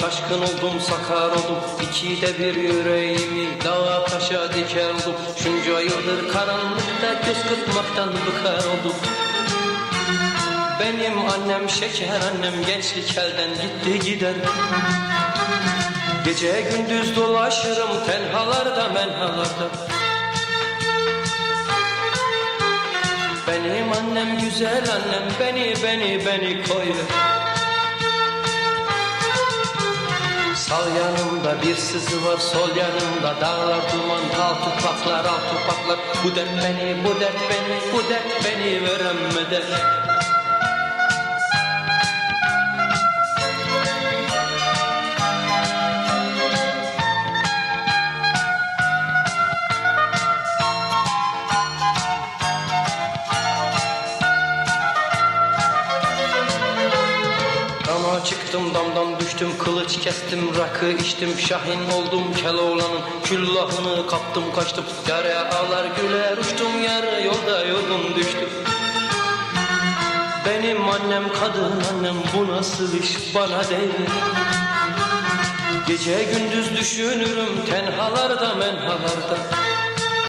şaşkın oldum sakar oldum. İki de bir yüreğimi dağa taşa diker oldum. Şunca yıldır karanlıkta göz kırpmaktan bıkar oldum. Benim annem şeker annem gençlik elden gitti gider. Gece gündüz dolaşırım tenhalarda menhalarda. Benim annem güzel annem beni beni beni koyuyor Sağ yanımda bir sızı var sol yanımda dağlar duman al tupaklar al tupaklar. Bu dert beni bu dert beni bu dert beni veremedi çıktım damdan düştüm kılıç kestim rakı içtim şahin oldum Keloğlan'ın küllahını kaptım kaçtım. Yare ağlar güler uçtum yarı yolda yorgun düştüm. Benim annem kadın annem bu nasıl iş? Bana değil. Gece gündüz düşünürüm tenhalarda menhalarda